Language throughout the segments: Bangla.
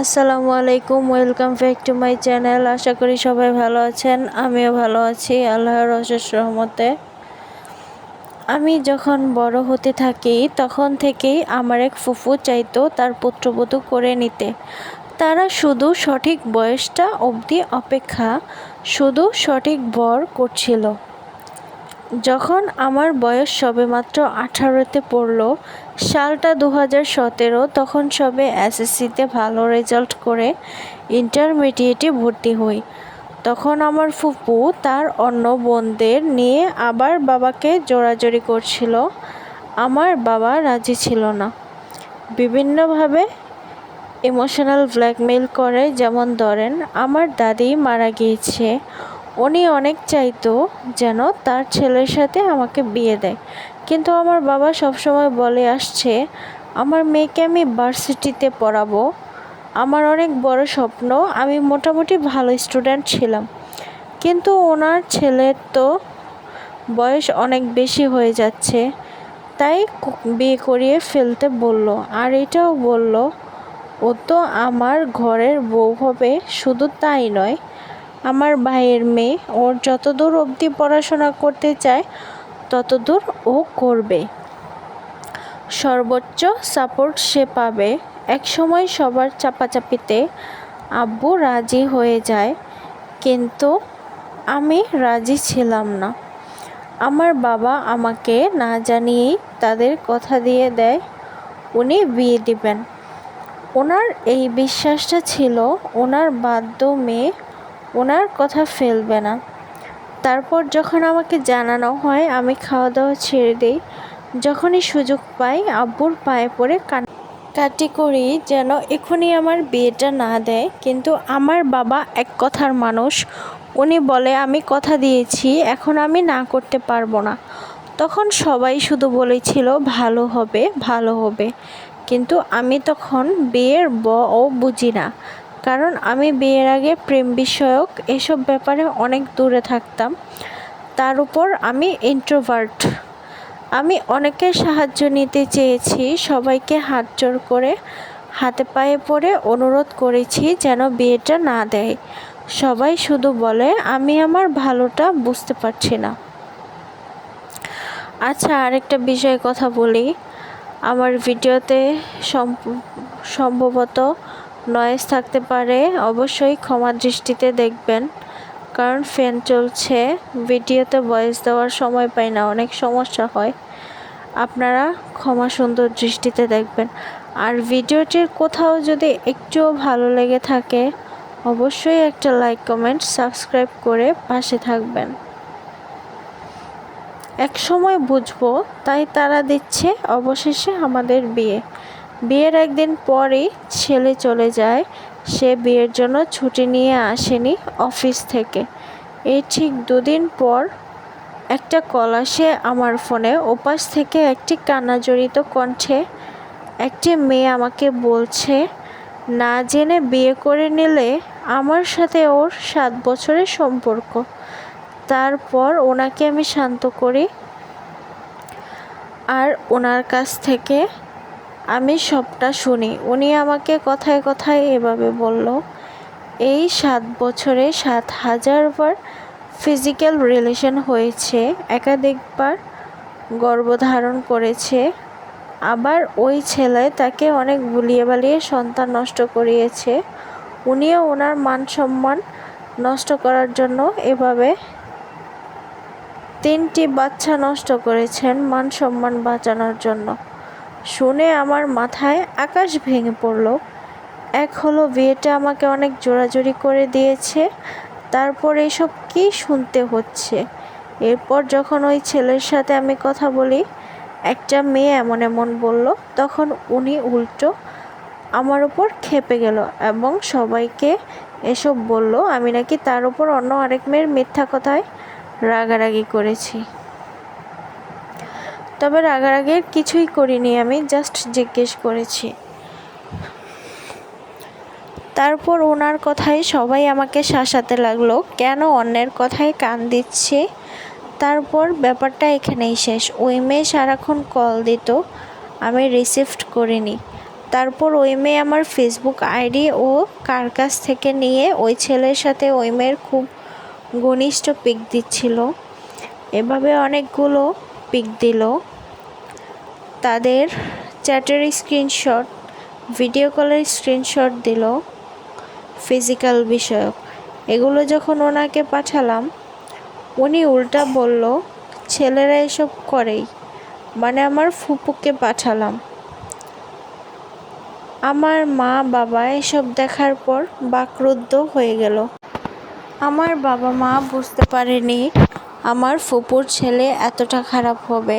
আসসালামু আলাইকুম, welcome back to my channel. আশা করি সবাই ভালো আছেন, আমিও ভালো আছি, আল্লাহর অশেষ রহমতে। আমি যখন বড় হতে থাকি, তখন থেকেই আমার এক ফুফু চাইতো তার পুত্রবধূ করে নিতে। তারা শুধু সঠিক বয়সটা অবধি অপেক্ষা, শুধু সঠিক বর করছিল। যখন আমার বয়স সবেমাত্র আঠারোতে পড়ল, সালটা দু হাজার সতেরো, তখন সবে এসএসসিতে ভালো রেজাল্ট করে ইন্টারমিডিয়েটে ভর্তি হই। তখন আমার ফুপু তার অন্য বোনদের নিয়ে আবার বাবাকে জোরাজোরি করছিল। আমার বাবা রাজি ছিল না। বিভিন্নভাবে ইমোশনাল ব্ল্যাকমেইল করে, যেমন ধরেন, আমার দাদি মারা গিয়েছে উনি অনেক চাইতো যেন তার ছেলের সাথে আমাকে বিয়ে দেয়। কিন্তু আমার বাবা সবসময় বলে আসছে, আমার মেয়েকে আমি ভার্সিটিতে পড়াবো। আমার অনেক বড় স্বপ্ন, আমি মোটামুটি ভালো স্টুডেন্ট ছিলাম। কিন্তু ওনার ছেলের তো বয়স অনেক বেশি হয়ে যাচ্ছে। তাই বিয়ে করিয়ে ফেলতে বলল। আর এটাও বলল, ও তো আমার ঘরের বউ হবে, শুধু তাই নয় আমার ভাইয়ের মেয়ে, ওর যতদূর অবধি পড়াশোনা করতে চায়, ততদূর ও করবে। সর্বোচ্চ সাপোর্ট সে পাবে। এক সময় সবার চাপাচাপিতে আব্বু রাজি হয়ে যায়, কিন্তু আমি রাজি ছিলাম না। আমার বাবা আমাকে না জানিয়েই তাদের কথা দিয়ে দেয়, উনি বিয়ে দিবেন। ওনার এই বিশ্বাসটা ছিল, ওনার বাধ্য মেয়ে ওনার কথা ফেলবে না। তারপর যখন আমাকে জানানো হয়, আমি খাওয়া দাওয়া ছেড়ে দিই। যখনই সুযোগ পাই, আব্বুর পায়ে পড়ে কান কাটি করি যেন এখনই আমার বিয়েটা না দেয়। কিন্তু আমার বাবা এক কথার মানুষ। উনি বলে, আমি কথা দিয়েছি, এখন আমি না করতে পারব না। তখন সবাই শুধু বলেছিল, ভালো হবে ভালো হবে। কিন্তু আমি তখন বিয়ের ব ও বুঝি না। কারণ আমি বিয়ের আগে প্রেম বিষয়ক এসব ব্যাপারে অনেক দূরে থাকতাম। তার উপর আমি ইন্ট্রোভার্ট আমি অনেকের সাহায্য নিতে চেয়েছি, সবাইকে হাত জোর করে হাতে পায়ে পড়ে অনুরোধ করেছি যেন বিয়েটা না দেয়। সবাই শুধু বলে, আমি আমার ভালোটা বুঝতে পারছি না। আচ্ছা আরেকটা বিষয়ে কথা বলি। আমার ভিডিওতে সম্ভবত নয়েজ থাকতে পারে, অবশ্যই ক্ষমা দৃষ্টিতে দেখবেন, কারণ ফ্যান চলছে ভিডিওতে ভয়েস দেওয়ার সময় পাই না, অনেক সমস্যা হয়। আপনারা ক্ষমা সুন্দর দৃষ্টিতে দেখবেন। আর ভিডিওটির কোথাও যদি একটুও ভালো লেগে থাকে, অবশ্যই একটা লাইক কমেন্ট সাবস্ক্রাইব করে পাশে থাকবেন। এক সময় বুঝব, তাই তারা দিচ্ছে, অবশেষে আমাদের বিয়ে। বিয়ের একদিন পরেই ছেলে চলে যায়। সে বিয়ের জন্য ছুটি নিয়ে আসেনি অফিস থেকে। এই ঠিক দুদিন পর একটা কল আসে আমার ফোনে। ওপাশ থেকে একটি কান্নাজড়িত কণ্ঠে একটি মেয়ে আমাকে বলছে, না জেনে বিয়ে করে নিলে আমার সাথে ওর সাত বছরের সম্পর্ক। তারপর ওনাকে আমি শান্ত করি। আর ওনার কাছ থেকে আমি সবটা শুনি। উনি আমাকে কথায় কথায় এভাবে বলল, এই সাত বছরে সাত হাজারবার ফিজিক্যাল রিলেশন হয়েছে, একাধিকবার গর্ভধারণ করেছে। আবার ওই ছেলে তাকে অনেক বুলিয়ে বালিয়ে সন্তান নষ্ট করিয়েছে। উনিও ওনার মান সম্মান নষ্ট করার জন্য এভাবে তিনটি বাচ্চা নষ্ট করেছেন মান সম্মান বাঁচানোর জন্য। শুনে আমার মাথায় আকাশ ভেঙে পড়ল। এক হলো বিয়েটা আমাকে অনেক জোরাজোরি করে দিয়েছে, তারপর এসব কি শুনতে হচ্ছে? এরপর যখন ওই ছেলের সাথে আমি কথা বলি, একটা মেয়ে এমন এমন বলল, তখন উনি উল্টো আমার উপর খেপে গেল এবং সবাইকে এসব বলল, আমি নাকি তার উপর অন্য আরেক মেয়ের মিথ্যা কথায় রাগারাগি করেছি। তবে রাগারাগির কিছুই করিনি আমি জাস্ট জিজ্ঞেস করেছি। তারপর ওনার কথায় সবাই আমাকে শাসাতে লাগল, কেন অন্যের কথায় কান দিচ্ছে? তারপর ব্যাপারটা এখানেই শেষ। ওই মেয়ে সারাক্ষণ কল দিত, আমি রিসিভড করিনি। তারপর ওই মেয়ে আমার ফেসবুক আইডি ও কার কাছ থেকে নিয়ে ওই ছেলের সাথে ওই মেয়ের খুব ঘনিষ্ঠ পিক দিচ্ছিল। এভাবে অনেকগুলো পিক দিল। তাদের চ্যাটের স্ক্রিনশট, ভিডিও কলের স্ক্রিনশট দিল ফিজিক্যাল বিষয়ক। এগুলো যখন ওনাকে পাঠালাম, উনি উল্টা বলল, ছেলেরা এসব করেই। মানে আমার ফুপুকে পাঠালাম। আমার মা, বাবা এসব দেখার পর বাকরুদ্ধ হয়ে গেল। আমার বাবা মা বুঝতে পারেনি, আমার ফুপুর ছেলে এতটা খারাপ হবে।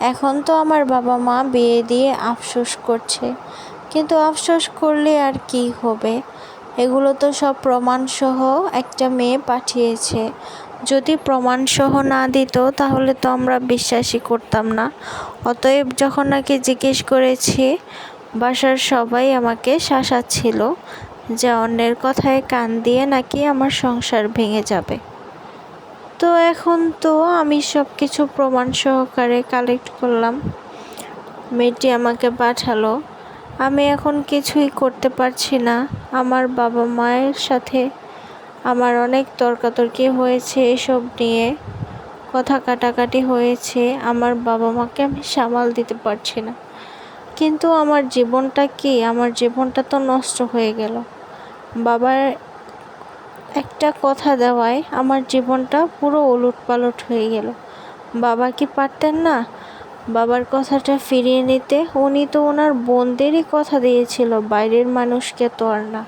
এখন তো আমার বাবা মা বিয়ে দিয়ে আফসোস করছে। কিন্তু আফসোস করলে আর কি হবে? এগুলো তো সব প্রমাণসহ একটা মেয়ে পাঠিয়েছে। যদি প্রমাণসহ না দিত, তাহলে তো আমরা বিশ্বাসই করতাম না। অতএব যখন নাকি জিজ্ঞেস করেছি, বাসার সবাই আমাকে শাসাচ্ছিল যে অন্যের কথায় কান দিয়ে নাকি আমার সংসার ভেঙে যাবে। তো এখন তো আমি সব কিছু প্রমাণ সহকারে কালেক্ট করলাম। মেয়েটি আমাকে পাঠালো। আমি এখন কিছুই করতে পারছি না। আমার বাবা মায়ের সাথে আমার অনেক তর্কাতর্কি হয়েছে এসব নিয়ে। কথা কাটাকাটি হয়েছে। আমার বাবা মাকে আমি সামাল দিতে পারছি না। কিন্তু আমার জীবনটা কি? আমার জীবনটা তো নষ্ট হয়ে গেল। বাবার একটা কথা দেওয়ায় আমার জীবনটা পুরো ওলট পালট হয়ে গেল। বাবা কি পারতেন না? বাবার কথাটা ফিরিয়ে নিতে উনি তো ওনার বোনদেরই কথা দিয়েছিল, বাইরের মানুষকে তো আর না।